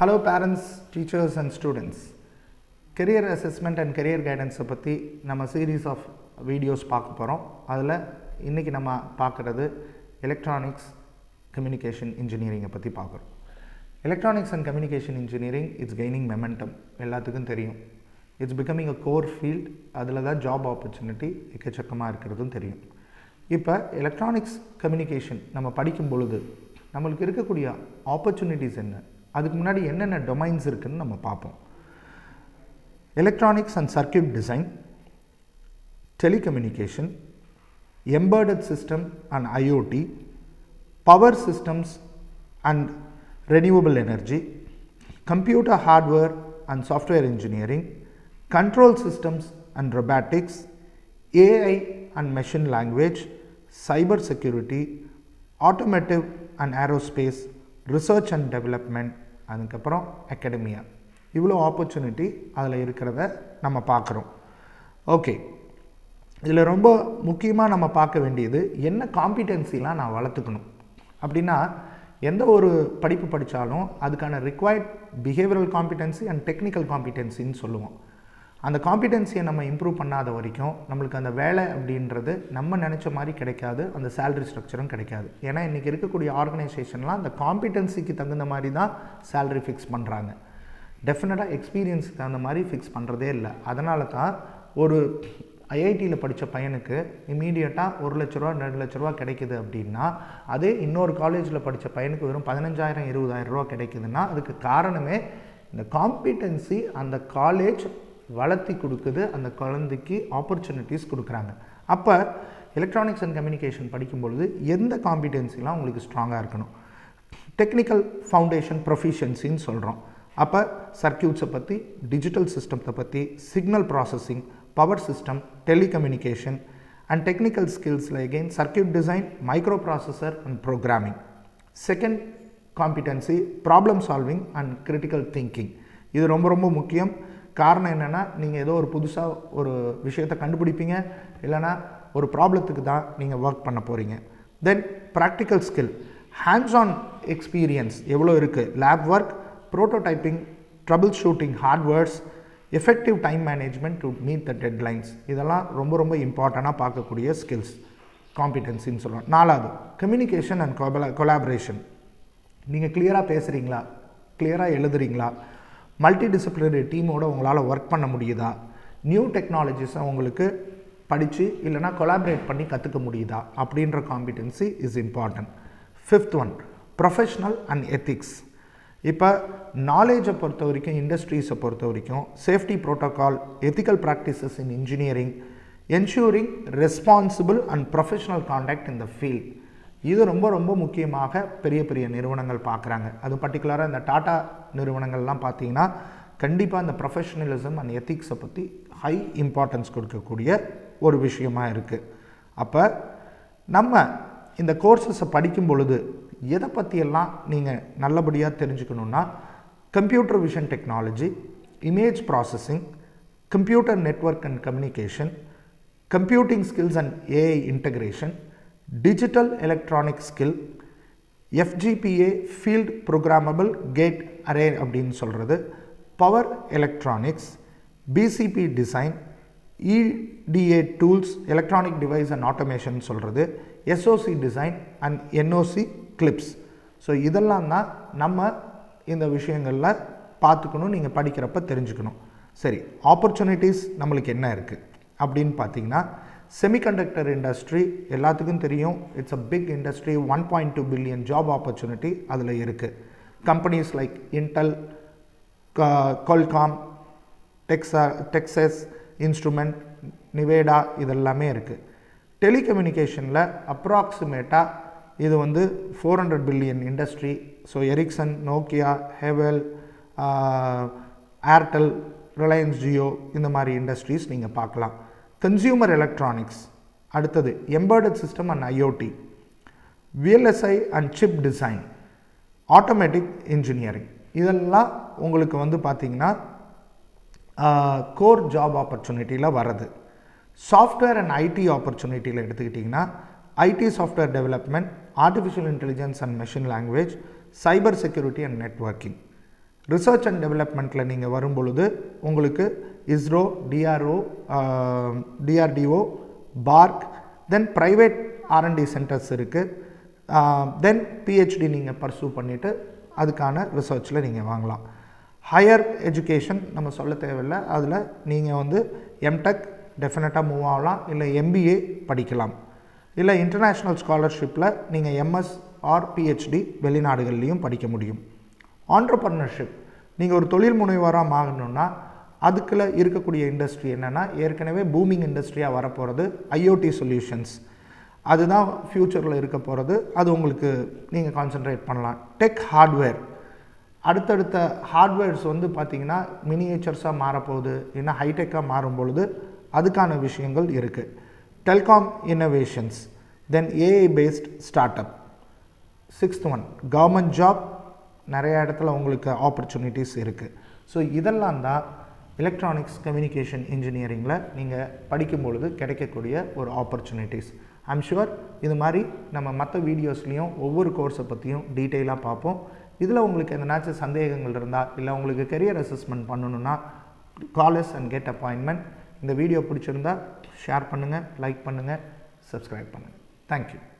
Hello parents teachers and students career assessment and career கைடன்ஸை பற்றி நம்ம series of videos பார்க்க போகிறோம் அதில் இன்றைக்கி நம்ம பார்க்குறது எலக்ட்ரானிக்ஸ் கம்யூனிகேஷன் இன்ஜினியரிங்கை பற்றி பார்க்குறோம். Electronics and communication engineering it's gaining momentum எல்லாத்துக்கும் தெரியும். It's becoming a core field அதில் தான் ஜாப் ஆப்பர்ச்சுனிட்டி எக்கச்சக்கமாக இருக்கிறதும் தெரியும். இப்போ எலக்ட்ரானிக்ஸ் கம்யூனிகேஷன் நம்ம படிக்கும் பொழுது நம்மளுக்கு இருக்கக்கூடிய ஆப்பர்ச்சுனிட்டிஸ் என்ன? அதுக்கு முன்னாடி என்னென்ன டொமைன்ஸ் இருக்குன்னு நம்ம பார்ப்போம். Electronics and circuit design telecommunication embedded system and IOT power systems and renewable energy computer hardware and software engineering control systems and robotics AI and machine language cyber security automotive and aerospace research and development அதுக்கப்புறம் academia இவ்வளோ opportunity அதில் இருக்கிறத நம்ம பார்க்குறோம் okay இதில் ரொம்ப முக்கியமாக நம்ம பார்க்க வேண்டியது என்ன காம்பிடென்சிலாம் நான் வளர்த்துக்கணும்? அப்படின்னா எந்த ஒரு படிப்பு படித்தாலும் அதுக்கான required behavioural competency and technical காம்பிடென்சின்னு சொல்லுவோம். அந்த காம்பிடென்சியை நம்ம இம்ப்ரூவ் பண்ணாத வரைக்கும் நம்மளுக்கு அந்த வேலை அப்படின்றது நம்ம நினச்ச மாதிரி கிடைக்காது அந்த சேலரி ஸ்ட்ரக்சரும் கிடைக்காது. ஏன்னா இன்றைக்கி இருக்கக்கூடிய ஆர்கனைசேஷன்லாம் அந்த காம்பிடென்சிக்கு தகுந்த மாதிரி தான் சேலரி ஃபிக்ஸ் பண்ணுறாங்க டெஃபினட்டாக எக்ஸ்பீரியன்ஸுக்கு தகுந்த மாதிரி ஃபிக்ஸ் பண்ணுறதே இல்லை. அதனால தான் ஒரு ஐஐடியில் படித்த பையனுக்கு இமீடியட்டாக ஒரு லட்ச ரூபா ரெண்டு லட்ச ரூபா கிடைக்குது அப்படின்னா அதே இன்னொரு காலேஜில் படித்த பையனுக்கு வெறும் பதினஞ்சாயிரம் இருபதாயிரம் ரூபா கிடைக்குதுன்னா அதுக்கு காரணமே இந்த காம்பிடென்சி அந்த காலேஜ் வளர்த்தி கொடுக்குது அந்த குழந்தைக்கு ஆப்பர்ச்சுனிட்டிஸ் கொடுக்குறாங்க. அப்போ எலக்ட்ரானிக்ஸ் அண்ட் கம்யூனிகேஷன் படிக்கும்பொழுது எந்த காம்பிடென்சிலாம் உங்களுக்கு ஸ்ட்ராங்காக இருக்கணும்? டெக்னிக்கல் ஃபவுண்டேஷன் ப்ரொஃபிஷியன்சின்னு சொல்கிறோம் அப்போ சர்க்கியூட்ஸை பற்றி டிஜிட்டல் சிஸ்டத்தை பற்றி signal processing power system telecommunication and technical ஸ்கில்ஸில் again circuit design microprocessor and programming second competency problem solving and critical thinking இது ரொம்ப ரொம்ப முக்கியம். காரணம் என்னென்னா நீங்கள் ஏதோ ஒரு புதுசாக ஒரு விஷயத்தை கண்டுபிடிப்பீங்க இல்லைனா ஒரு ப்ராப்ளத்துக்கு தான் நீங்கள் ஒர்க் பண்ண போகிறீங்க then practical skill hands on experience எவ்வளோ இருக்குது lab work prototyping troubleshooting hardwares effective time management to meet the deadlines இதெல்லாம் ரொம்ப ரொம்ப இம்பார்ட்டண்ட்டாக பார்க்கக்கூடிய ஸ்கில்ஸ் காம்பிடென்சின்னு சொல்லுவோம் நாலாவது கம்யூனிகேஷன் அண்ட் கொபலா கொலாபரேஷன் நீங்கள் கிளியராக பேசுகிறீங்களா கிளியராக எழுதுறீங்களா? மல்டி டிசிப்ளினரி டீமோடு உங்களால் ஒர்க் பண்ண முடியுதா? நியூ டெக்னாலஜிஸை உங்களுக்கு படித்து இல்லைனா கொலாபரேட் பண்ணி கற்றுக்க முடியுதா? அப்படின்ற competency is important fifth one professional and ethics இப்போ நாலேஜை பொறுத்த வரைக்கும் இண்டஸ்ட்ரீஸை பொறுத்த வரைக்கும் safety protocol ethical practices in engineering ensuring responsible and professional contact in the field இது ரொம்ப ரொம்ப முக்கியமாக பெரிய பெரிய நிறுவனங்கள் பார்க்குறாங்க. அது பர்டிகுலராக இந்த டாட்டா நிறுவனங்கள்லாம் பார்த்தீங்கன்னா கண்டிப்பாக இந்த ப்ரொஃபஷனலிசம் அண்ட் எத்திக்ஸை பற்றி ஹை இம்பார்ட்டன்ஸ் கொடுக்கக்கூடிய ஒரு விஷயமாக இருக்குது அப்போ நம்ம இந்த கோர்சஸை படிக்கும் பொழுது எதை பற்றியெல்லாம் நீங்கள் நல்லபடியாக தெரிஞ்சுக்கணுன்னா computer vision technology image processing computer network and communication computing skills and AI integration digital electronic skill FPGA field programmable gate array அப்படின்னு சொல்கிறது power electronics PCB design EDA tools electronic device and automation சொல்கிறது SoC design and NoC clips so இதெல்லாம் தான் நம்ம இந்த விஷயங்களில் பார்த்துக்கணும் நீங்கள் படிக்கிறப்ப தெரிஞ்சுக்கணும். சரி ஆப்பர்ச்சுனிட்டிஸ் நம்மளுக்கு என்ன இருக்குது அப்படின்னு பார்த்தீங்கன்னா செமிகண்டக்டர் இண்டஸ்ட்ரி எல்லாத்துக்கும் தெரியும். It's a big industry one point two billion job opportunity அதில் இருக்குது companies like Intel Qualcomm Texas Texas instrument Nvidia இதெல்லாமே இருக்குது டெலிகம்யூனிகேஷனில் அப்ராக்சிமேட்டாக இது வந்து four hundred billion industry so Ericsson Nokia Huawei Airtel Reliance Jio இந்த மாதிரி இண்டஸ்ட்ரீஸ் நீங்கள் பார்க்கலாம். கன்சியூமர் எலக்ட்ரானிக்ஸ் அடுத்தது embedded system and IoT VLSI and chip design automatic engineering இதெல்லாம் உங்களுக்கு வந்து பார்த்திங்கன்னா கோர் ஜாப் ஆப்பர்ச்சுனிட்டியில் வர்றது. சாஃப்ட்வேர் அண்ட் ஐடி ஆப்பர்ச்சுனிட்டியில் எடுத்துக்கிட்டிங்கன்னா IT software development artificial intelligence and machine language cyber security and networking research and டெவலப்மெண்ட்டில் நீங்கள் வரும்பொழுது உங்களுக்கு ISRO DRO DRDO BARC then private R and D centres இருக்குது தென் பிஹெச்டி நீங்கள் pursue பண்ணிவிட்டு அதுக்கான ரிசர்ச்சில் நீங்கள் வாங்கலாம். ஹையர் எஜுகேஷன் நம்ம சொல்ல தேவையில்லை. அதில் நீங்கள் வந்து எம்டெக் டெஃபினட்டாக மூவ் ஆகலாம். இல்லை எம்பிஏ படிக்கலாம். இல்லை இன்டர்நேஷ்னல் ஸ்காலர்ஷிப்பில் நீங்கள் எம்எஸ் ஆர் பிஹெச்டி வெளிநாடுகள்லேயும் படிக்க முடியும். ஆண்டர்பர்னர்ஷிப் நீங்கள் ஒரு தொழில் முனைவராக ஆகணுன்னா அதுக்குள்ள இருக்கக்கூடிய இண்டஸ்ட்ரி என்னென்னா ஏற்கனவே பூமிங் இண்டஸ்ட்ரியாக வரப்போகிறது ஐஓடி சொல்யூஷன்ஸ் அதுதான் ஃப்யூச்சரில் இருக்க போகிறது அது உங்களுக்கு நீங்கள் கான்சென்ட்ரேட் பண்ணலாம். டெக் ஹார்ட்வேர் அடுத்தடுத்த ஹார்ட்வேர்ஸ் வந்து பார்த்திங்கன்னா மினியேச்சர்ஸாக மாறப்போகுது. இல்லைன்னா ஹைடெக்காக மாறும் பொழுது அதுக்கான விஷயங்கள் இருக்குது telecom innovations then AI based startup sixth one government job நிறைய இடத்துல உங்களுக்கு ஆப்பர்ச்சுனிட்டிஸ் இருக்குது ஸோ இதெல்லாம் தான் எலக்ட்ரானிக்ஸ் கம்யூனிகேஷன் இன்ஜினியரிங்கில் நீங்கள் படிக்கும் பொழுது கிடைக்கக்கூடிய ஒரு ஆப்பர்ச்சுனிட்டிஸ் ஐம் ஷுவர் இது மாதிரி நம்ம மற்ற வீடியோஸ்லேயும் ஒவ்வொரு கோர்ஸை பற்றியும் டீட்டெயிலாக பார்ப்போம். இதில் உங்களுக்கு எதனாச்சும் சந்தேகங்கள் இருந்தால் இல்லை உங்களுக்கு கெரியர் அசஸ்மெண்ட் பண்ணணுன்னா காலர்ஸ் அண்ட் கெட் அப்பாயின்மெண்ட் இந்த வீடியோ பிடிச்சிருந்தா ஷேர் பண்ணுங்கள் லைக் பண்ணுங்கள் சப்ஸ்கிரைப் பண்ணுங்கள் தேங்க்யூ